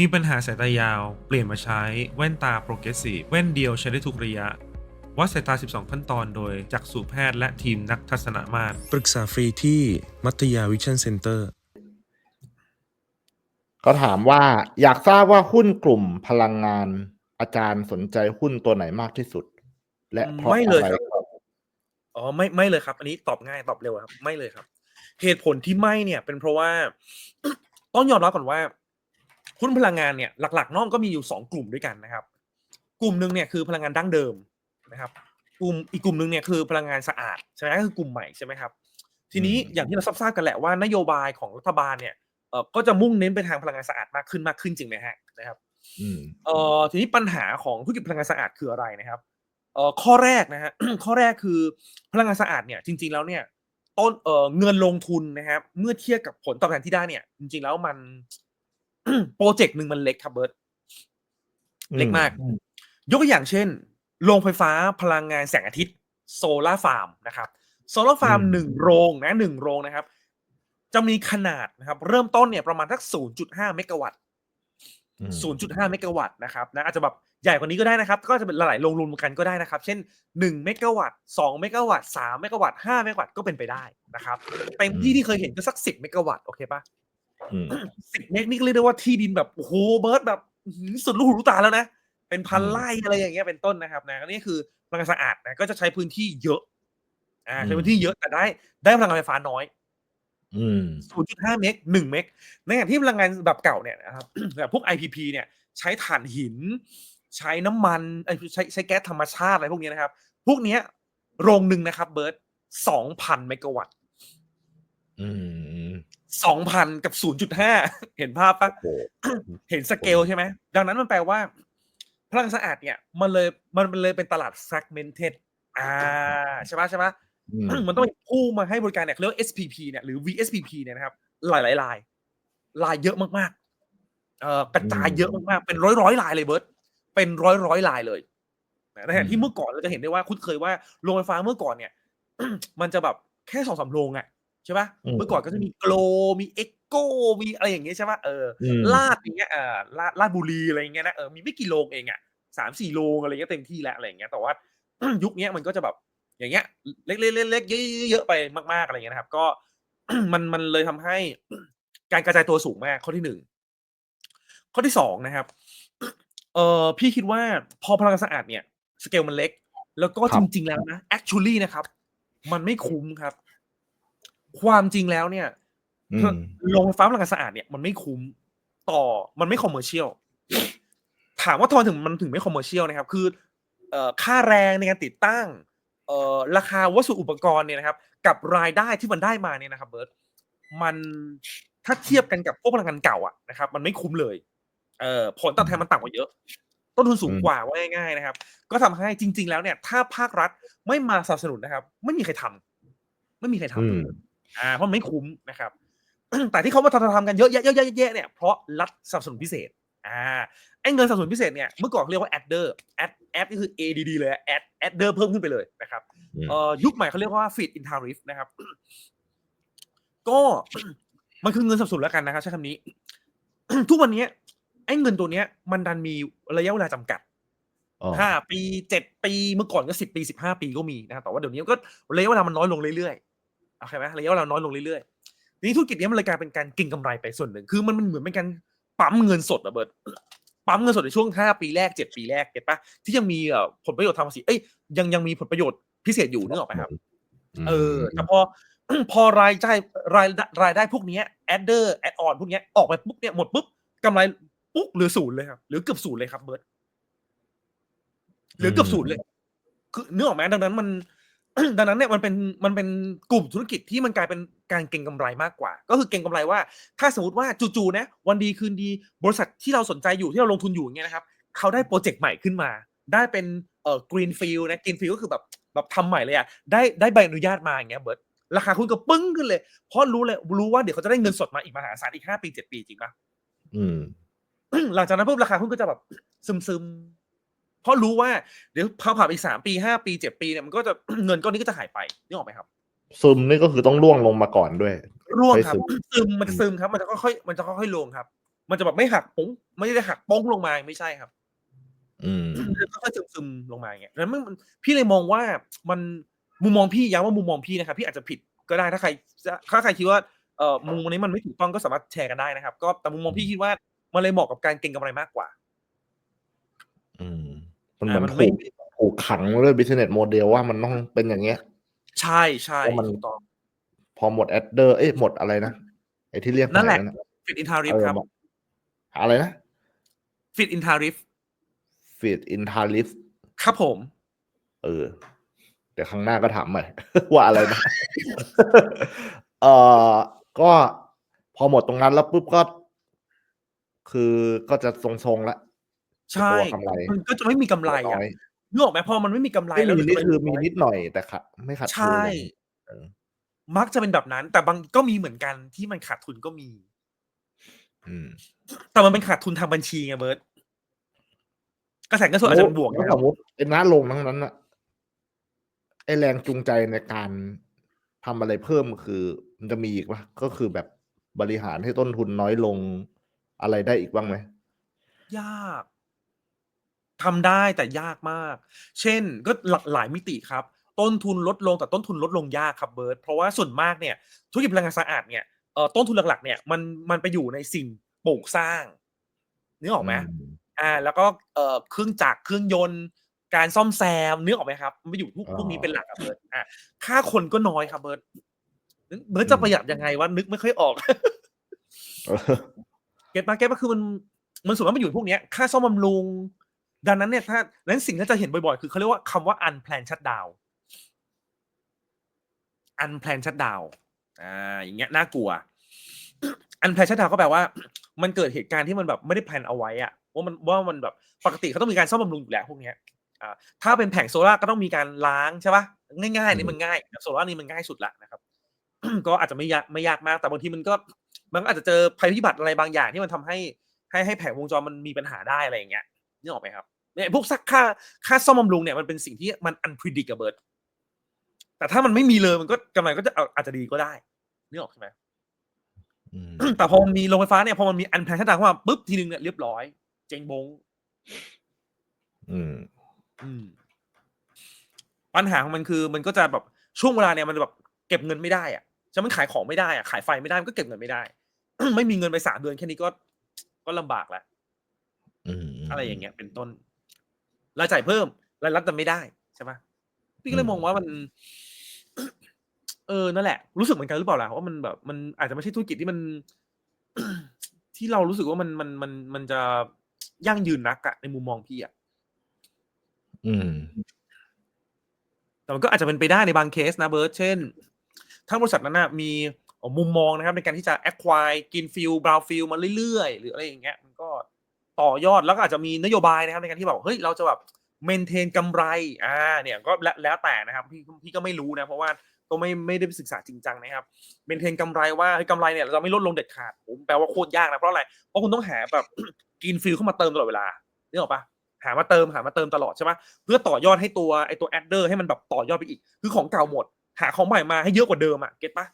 มีปัญหาสายตายาว เปลี่ยนมาใช้แว่นตาโปรเกรสซีฟแว่นเดียวใช้ได้ทุกระยะ วัดสายตา 12 ขั้นตอนโดยจักษุแพทย์และทีมนักทัศนมาตรปรึกษาฟรีที่มัตยาวิชั่นเซ็นเตอร์ก็ถามว่าอยากทราบว่าหุ้นกลุ่มพลังงานอาจารย์สนใจหุ้นตัวไหนมากที่สุด และเพราะไม่เลยอะไรครับอ๋อไม่ไม่เลยครับ อันนี้ตอบง่ายตอบเร็วครับ ไม่เลยครับ เหตุผลที่ไม่เนี่ย เป็นเพราะว่า ต้องยอมรับก่อนว่า หุ้นพลังงานเนี่ยหลักๆน้องก็มีอยู่สองกลุ่มด้วยกันนะครับ กลุ่มหนึ่งเนี่ยคือพลังงานดั้งเดิมนะครับกลุ่มอีกกลุ่มหนึ่งเนี่ยคือพลังงานสะอาดใช่ไหมก็คือกลุ่มใหม่ใช่ไหมครับทีนี้อย่างที่เราทราบๆกันแหละว่านโยบายของรัฐบาลเนี่ยเออก็จะมุ่งเน้นไปทางพลังงานสะอาดมากขึ้นมากขึ้นจริงไหมฮะนะครับอืมเอ่อทีนี้ปัญหาของธุรกิจพลังงานสะอาดคืออะไรนะครับเอ่อข้อแรกนะฮะข้อแรกคือพลังงานสะอาดเนี่ยจริง ๆแล้วเนี่ยต้นเอ่อเงินลงทุนนะครับเมื่อเทียบกับผลตอบแทนที่ได้เนี่ย จริง ๆแล้วมัน โปรเจกต์หนึ่งมันเล็กครับเบิร์ตเล็กมาก ยกตัวอย่างเช่น โรงไฟฟ้าพลังงานแสงอาทิตย์โซลาร์ฟาร์มนะครับโซลาร์ฟาร์มอืมหนึ่งโรงนะหนึ่งโรงนะครับ จะมีขนาดนะครับ เริ่มต้นเนี่ยประมาณสัก0.5เมกะวัตต์อืม0.5เมกะวัตต์นะครับนะอาจจะแบบใหญ่กว่านี้ก็ได้นะครับ ก็จะเป็นหลายๆโรงรวมกันก็ได้นะครับ เช่น1เมกะวัตต์2เมกะวัตต์3เมกะวัตต์5เมกะวัตต์ก็เป็นไปได้นะครับเต็มที่ที่เคยเห็นก็สัก10เมกะวัตต์โอเคปะ อืม10เมกนี่ก็เรียกได้ว่าที่ดินแบบโอ้โหเบิร์ดแบบอื้อหือสุดลูกหูลูกตาแล้วนะ เป็นพันอืมไร่อะไรอย่างเงี้ยเป็นต้นนะครับนะนี่คือพลังงานสะอาดนะก็จะใช้พื้นที่เยอะอ่าใช้พื้นที่เยอะแต่ได้ได้พลังงานไฟฟ้าน้อยอืม0.5เมก1เมกในขณะที่พลังงานแบบเก่าเนี่ยนะครับแบบพวก IPP เนี่ย ใช้ถ่านหิน ใช้น้ำมันเอ้ยใช้ใช้แก๊สธรรมชาติอะไรพวกนี้นะครับ พวกเนี้ย โรงหนึ่งนะครับ เบิร์ต2,000เมกะวัตต์ อืม2,000กับ0.5เห็นภาพปะโอ้เห็นสเกลใช่ไหม ดังนั้นมันแปลว่า พลังงานสะอาดเนี่ย มันเลยมันมันเลยเป็นตลาด fragmented อ่าใช่ปะใช่ปะอืมมันต้องมีผู้มาให้บริการเนี่ยเขาเรียกว่า SPP เนี่ยหรือ VSPP เนี่ยนะครับ หลายหลายๆลายลายเยอะมากๆเอ่อกระจายเยอะมากๆเป็นร้อยร้อยๆลายเลยเบิร์ตเป็นร้อยร้อยๆลายเลยนะในขณะที่เมื่อก่อนเราจะเห็นได้ว่า คุ้นเคยว่าโรงไฟฟ้าเมื่อก่อนเนี่ย มันจะแบบแค่สองสามโรงอะ ใช่ปะอืมเมื่อก่อนก็จะมีโกลมีเอ็กโกมีอะไรอย่างเงี้ยใช่ปะเอออืมลาดอย่างเงี้ยเออลาดลาดบุรีอะไรอย่างเงี้ยนะเออมีไม่กี่โรงเองอะสามสี่โรงอะไรเงี้ยเต็มที่แล้วอะไรอย่างเงี้ยแต่ว่ายุคเนี้ยมันก็จะแบบอย่างเงี้ยเล็กๆเล็กๆเยอะๆไปมากๆอะไรเงี้ยนะครับ ก็มันมันเลยทำให้การกระจายตัวสูงมากข้อที่หนึ่งข้อที่สองนะครับเออพี่คิดว่าพอพลังงานสะอาดเนี่ย สเกลมันเล็ก แล้วก็ครัจบริง ๆ แล้วนะ actually นะครับ มันไม่คุ้มครับ ความจริงแล้วเนี่ยอืมโรงไฟฟ้าพลังงานสะอาดเนี่ยมันไม่คุ้มต่อมันไม่คอมเมอร์เชียลถามว่าทำไมถึงมันถึงไม่คอมเมอร์เชียลนะครับ คือเอ่อค่าแรงในการติดตั้งเอ่อราคาวัสดุอุปกรณ์เนี่ยนะครับ กับรายได้ที่มันได้มาเนี่ยนะครับ เบิร์ตมันถ้าเทียบกันกับพวกพลังงานเก่าอะนะครับ มันไม่คุ้มเลยเอ่อผลตอบแทนมันต่ำกว่าเยอะ ต้นทุนสูงอืมกว่าว่าง่ายๆนะครับ ก็ทำให้จริง ๆ แล้วเนี่ย ถ้าภาครัฐไม่มาสนับสนุนนะครับ ไม่มีใครทำไม่มีใครทำ อืมอ่าเพราะมันไม่คุ้มนะครับ แต่ที่เขามาทำทำกันเยอะแยะเยอะแยะเยอะเนี่ยเพราะรัฐสนับสนุนพิเศษอ่าไอ้เงินสนับสนุนพิเศษเนี่ยเมื่อก่อนเขาเรียกว่า adder add add ก็คือ add เลย add adder เพิ่มขึ้นไปเลยนะครับอืมเอ่อยุคใหม่เขาเรียกว่า feed in tariff นะครับ ก็มันคือเงินสนับสนุนแล้วกันนะครับใช้คำนี้ ทุกวันเนี้ยไอ้เงินตัวเนี้ย มันดันมีระยะเวลาจำกัดอ๋อห้าปีเจ็ดปีเมื่อก่อนก็สิบปีสิบห้าปีก็มีนะครับแต่ว่าเดี๋ยวนี้ก็ระยะเวลามันน้อยลงเรื่อยๆ โอเคไหมระยะเวลาน้อยลงเรื่อยๆทีนี้ธุรกิจเนี้ยมันเลยกลายเป็นการเก็งกำไรไปส่วนหนึ่ง คือมันมันเหมือนเป็นการปั๊มเงินสดอะเบิร์ตปั๊มเงินสดในช่วงห้าปีแรกเจ็ดปีแรกเก็ตปะที่ยังมีเอ่อผลประโยชน์ทางภาษีเอ้ยยังยังมีผลประโยชน์พิเศษอยู่นึกออกไหมครับ เออแต่พอพอรายจ่ายรายได้รายได้พวกเนี้ยแอดเดอร์แอดออนพวกเนี้ยออกไปปุ๊บเนี่ยหมดปุ๊บกำไรปุ๊บเหลือศูนย์เลยครับหรือเกือบศูนย์เลยครับเบิร์ตเหลือเกือบศูนย์เลย คือเนื้อออกไหมดังนั้นมัน ดังนั้นเนี่ยมันเป็นมันเป็นกลุ่มธุรกิจที่มันกลายเป็นการเก็งกำไรมากกว่า ก็คือเก็งกำไรว่า ถ้าสมมติว่าจู่ๆนะวันดีคืนดีบริษัทที่เราสนใจอยู่ที่เราลงทุนอยู่อย่างเงี้ยนะครับเขาได้โปรเจกต์ใหม่ขึ้นมา ได้เป็นเอ่อกรีนฟิลนะกรีนฟิลก็คือแบบแบบทำใหม่เลยอะได้ได้ใบอนุญาตมาอย่างเงี้ยเบิร์ตราคาคุณก็ปึ้งขึ้นเลย เพราะรู้เลยรู้ว่าเดี๋ยวเขาจะได้เงินสดมาอีกมหาศาลอีกห้าปีเจ็ดปีจริงปะอืมหลังจากนั้นปุ๊บราคาหุ้นก็จะแบบซึมซึมๆ เพราะรู้ว่าเดี๋ยวพอผ่านไปอีกสามปีห้าปีเจ็ดปีเนี่ยมันก็จะเงินก้อนนี้ก็จะหายไปนึกออกไหมครับ ซึมนี่ก็คือต้องล่วงลงมาก่อนด้วย ร่วงครับไม่ซึมซึมมันจะซึมครับ มันจะค่อยๆมันจะค่อยๆลงครับ มันจะแบบไม่หักป้งไม่ได้หักป้งลงมาไม่ใช่ครับ อืมค่อยๆซึมๆลงมาอย่างเงี้ยนั้นมันพี่เลยมองว่ามันมุมมองพี่ย้ำว่ามุมมองพี่นะครับ พี่อาจจะผิดก็ได้ถ้าใครจะถ้าใครคิดว่าเอ่อมุมมองนี้มันไม่ถูกต้องก็สามารถแชร์กันได้นะครับ ก็แต่มุมมองพี่คิดว่ามันเลยเหมาะกับการเก็งกำไรมากกว่า อืม มันเหมือนอ่ามันไม่ถูกถูกขังด้วย business model ว่ามันต้องเป็นอย่างเงี้ย ใช่ใช่เพราะมันถูกต้องพอหมดแอดเดอร์เอ้ยหมดอะไรนะไอ้ที่เรียกนั่นแหละใม่ฟิตอินทาริฟเออครับ อะไรนะฟิตอินทาริฟ feed in tariff ครับผม เออ เดี๋ยวครั้งหน้าก็ถามใหม่ว่าอะไรนะเออก็พอหมดตรงนั้นแล้วปุ๊บก็ คือก็จะทรงๆแล้ว ใช่ตัวกำไรมันก็จะไม่มีกำไรอะน้อยนึกออกไหมพอมันไม่มีกำไรไม่แล้วมีหรืนี่กำไรคือมีน้ยนิดหน่อยแต่ขาดไม่ขาดทุนใช่อะไรอย่างเงี้ยเออมักจะเป็นแบบนั้น แต่บางก็มีเหมือนกันที่มันขาดทุนก็มี อืมแต่มันเป็นขาดทุนทางบัญชีไงเบิร์ตกระแสเงินสดอาจจะเป็นบวกแล้วนะคสรับมมติไอ้น้าลงทั้งนั้นอะไอ้แรงจูงใจในการทำอะไรเพิ่มคือมันจะมีอีกปะก็คือแบบบริหารให้ต้นทุนน้อยลงอะไรได้อีกบ้างไหม ยาก ทำได้แต่ยากมาก เช่นก็หลากหลายมิติครับ ต้นทุนลดลงแต่ต้นทุนลดลงยากครับเบิร์ตเพราะว่าส่วนมากเนี่ยธุรกิจพลังงานสะอาดเนี่ยเอ่อต้นทุนหลักๆเนี่ยมันมันไปอยู่ในสิ่งปลูกสร้างนึกออกไหมอ่า แล้วก็เอ่อเครื่องจักรเครื่องยนต์การซ่อมแซมนึกออกไหมครับมันไปอยู่พวกอ๋อพวกนี้เป็นหลักอะเบิร์ตอ่าค่าคนก็น้อยครับเบิร์ตนึกเบิร์ตจะประหยัดยังไงวะนึกไม่ค่อยออกเออเก็ตมาเก็ตก็คือมันมันส่วนมากมันอยู่พวกเนี้ยค่าซ่อมบำรุง ดังนั้นเนี่ยถ้านั้นสิ่งที่จะเห็นบ่อยๆ คือเขาเรียกว่าคำว่า unplanned shutdown unplanned shutdown อ่าอย่างเงี้ยน่ากลัว unplanned shutdown ก็แปลว่า มันเกิดเหตุการณ์ที่มันแบบไม่ได้แพลนเอาไว้อะว่ามันว่ามันแบบปกติเขาต้องมีการซ่อมบำรุงอยู่แล้วพวกเนี้ยอ่าถ้าเป็นแผงโซล่าก็ต้องมีการล้างใช่ปะง่ายๆนี่มันง่ายโซล่านี่มันง่ายสุดละนะครับ ก็อาจจะไม่ยากไม่ยากมาก แต่บางทีมันก็มันก็อาจจะเจอภัยพิบัติอะไรบางอย่างที่มันทำให้ให้ให้แผงวงจรมันมีปัญหาได้อะไรอย่างเงี้ย นึกออกไหมครับเนี่ยพวกซักค่าค่าซ่อมบำรุงเนี่ยมันเป็นสิ่งที่มัน unpredictable แต่ถ้ามันไม่มีเลยมันก็กำไรก็จะเอาอาจจะดีก็ได้นึกออกใช่ไหมอืมแต่พอมันมีโรงไฟฟ้าเนี่ยพอมันมีอันแพลนต่างเข้ามาปุ๊บทีนึงเนี่ยเรียบร้อย เจ๊งบง อืม อืม ปัญหาของมันคือ มันก็จะแบบช่วงเวลาเนี่ยมันแบบเก็บเงินไม่ได้อะจะมันขายของไม่ได้อะขายไฟไม่ได้มันก็เก็บเงินไม่ได้ ไม่มีเงินไปสามเดือนแค่นี้ก็ก็ลำบากแล้ว อืมอะไรอย่างเงี้ยเป็นต้นรายจ่ายเพิ่มรายรับแต่ไม่ได้ใช่ปะพี่ก็เลยมองว่ามัน เออนั่นแหละ รู้สึกเหมือนกันหรือเปล่าล่ะว่ามันแบบ มันอาจจะไม่ใช่ธุรกิจที่มัน ที่เรารู้สึกว่ามันมันมันมันจะยั่งยืนนักอะในมุมมองพี่อะอืม แต่มันก็อาจจะเป็นไปได้ในบางเคสนะเบิร์ตเช่น ถ้าบริษัทนั้นนะมีเอ่อมุมมองนะครับ ในการที่จะ acquire กินฟิลบราวฟิลมาเรื่อยๆ หรืออะไรอย่างเงี้ย มันก็ ต่อยอดแล้วก็อาจจะมีนโยบายนะครับในการที่แบบเฮ้ยเราจะแบบเมนเทนกำไรอ่าเนี่ยก็แล้วแล้วแต่นะครับพี่พี่ก็ไม่รู้นะเพราะว่าก็ไม่ไม่ได้ไปศึกษาจริงจังนะครับเมนเทนกำไรว่าเฮ้ยกำไรเนี่ยเราจะไม่ลดลงเด็ดขาดผมแปลว่าโคตรยากนะเพราะอะไรเพราะคุณต้องหาแบบกินฟิลเข้ามาเติมตลอดเวลานึกออกปะหามาเติมหามาเติมตลอดใช่ปะเพื่อต่อยอดให้ตัวไอตัวแอดเดอร์ให้มันแบบต่อยอดไปอีก คือของเก่าหมด หาของใหม่มาให้เยอะกว่าเดิมอะเก็ตปะ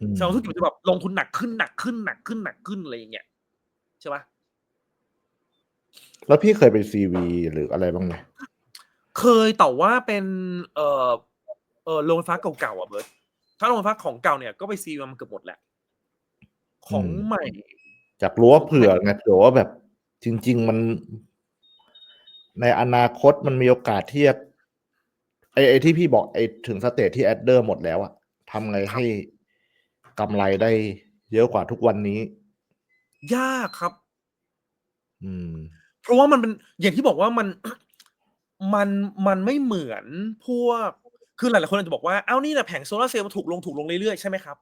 อืมชาวธุรกิจมันจะแบบลงทุนหนักขึ้นหนักขึ้นหนักขึ้นหนักขึ้นอะไรอย่างเงี้ยใช่ปะ แล้วพี่เคยไปซีวีหรืออะไรบ้างไหมเคยแต่ว่าเป็นเอ่อเออโรงไฟฟ้าเก่าๆอะเบิร์ตถ้าโรงไฟฟ้าของเก่าเนี่ยก็ไปซีมามันเกือบหมดแหละ ของใหม่ จากรู้ว่าเผื่อไงเผื่อว่าแบบ จริง ๆ มัน ในอนาคตมันมีโอกาสที่จะไอไอที่พี่บอกไอถึงสเตจที่แอดเดอร์หมดแล้วอะทำไงให้กำไรได้เยอะกว่าทุกวันนี้ ยากครับ อืม เพราะว่ามันเป็นอย่างที่บอกว่ามันมันมันไม่เหมือนพวกคือหลายๆคนอาจจะบอกว่าเอ้านี่แหละแผงโซลาร์เซลล์มันถูกลงถูกลงเรื่อยๆใช่ไหมครับ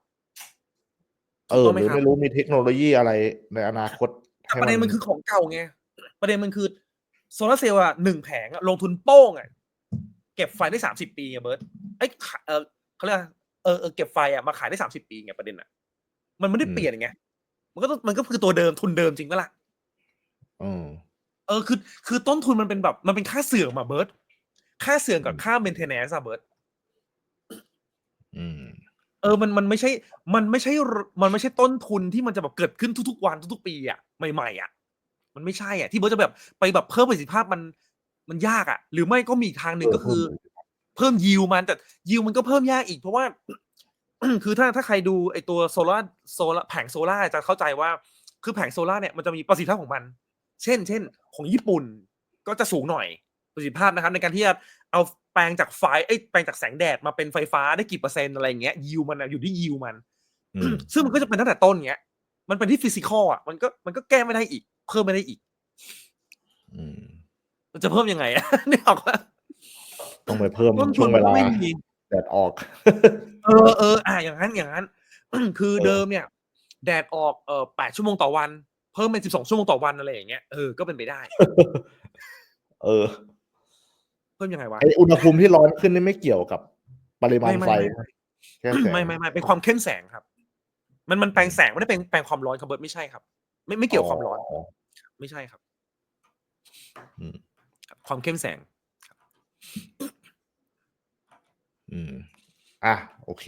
เอถูกอต้องไหมหรือครับไม่รู้มีเทคโนโลยีอะไรในอนาคตแต่ประเด็นมันคือของเก่าไงประเด็นมันคือโซลาร์เซลล์อะหนึ่งแผงอะลงทุนโป้งอะเก็บไฟได้สามสิบปีไงเบิร์ตไอ้ยขะเออเขาเรียกอะไรเออเออเก็บไฟอะมาขายได้สามสิบปีไงประเด็นอะมันไม่ได้เปลี่ยนไงมันก็ต้องมันก็คือตัวเดิมทุนเดิมจริงปะล่ะอืมเออคือคือต้นทุนมันเป็นแบบ มันเป็นค่าเสื่อมอะเบิร์ตค่าเสื่อมกับอืมค่าเมนเทนแนนซ์อะเบิร์ตอืมเออมันมันไม่ใช่ มันไม่ใช่รมันไม่ใช่ต้นทุนที่มันจะแบบเกิดขึ้นทุกๆวันทุกๆปีอะใหม่ๆอะมันไม่ใช่อะที่เบิร์ตจะแบบไปแบบเพิ่มประสิทธิภาพมันมันยากอะหรือไม่ก็มีอีกทางหนึ่งเออก็คือ เพิ่มประสิทธิภาพเพิ่ม yield มันแต่ yield มันก็เพิ่มยากอีก เพราะว่า คือถ้าถ้าใครดูไอ้ตัวโซลาร์โซลาร์แผงโซล่าร์จะเข้าใจว่า คือแผงโซล่าร์เนี่ยมันจะมีประสิทธิภาพของมัน เช่น เช่น ของญี่ปุ่นก็จะสูงหน่อยประสิทธิภาพนะครับในการที่จะเอาแปลงจากไฟเอ้ยแปลงจากแสงแดดมาเป็นไฟฟ้าได้กี่เปอร์เซ็นต์อะไรอย่างเงี้ย yield มันอะอยู่ที่ yield มันอืมซึ่งมันก็จะเป็นตั้งแต่ต้นเงี้ย มันเป็นที่ฟิสิกอลอะมันก็มันก็แก้ไม่ได้อีก เพิ่มไม่ได้อีกอืมมันจะเพิ่มยังไงอะนึกออกปะต้องไปเพิ่มต้นทุช่วนงมัเวนก็ลาไม่มีแดดออก เออเอออะอย่างนั้นอย่างนั้น คือเออเดิมเนี่ย แดดออกเอ่อแปดชั่วโมงต่อวัน เพิ่มเป็นสิบสองชั่วโมงต่อวันอะไรอย่างเงี้ยเออก็เป็นไปได้ เออ เพิ่มยังไงวะไออุณหภูมิที่ร้อนขึ้นนี่ไม่เกี่ยวกับปริมาณไม่ไม่ไฟไม่แค่แสงไม่ไม่ไม่เป็นความเข้มแสงครับ มันมันแปลงแสงไม่ได้แปลงแปลงความร้อนครับเบิร์ตไม่ใช่ครับ ไม่ไม่เกี่ยวกับความร้อน ไม่ใช่ครับอืมครับความเข้มแสงอืม อะ โอเค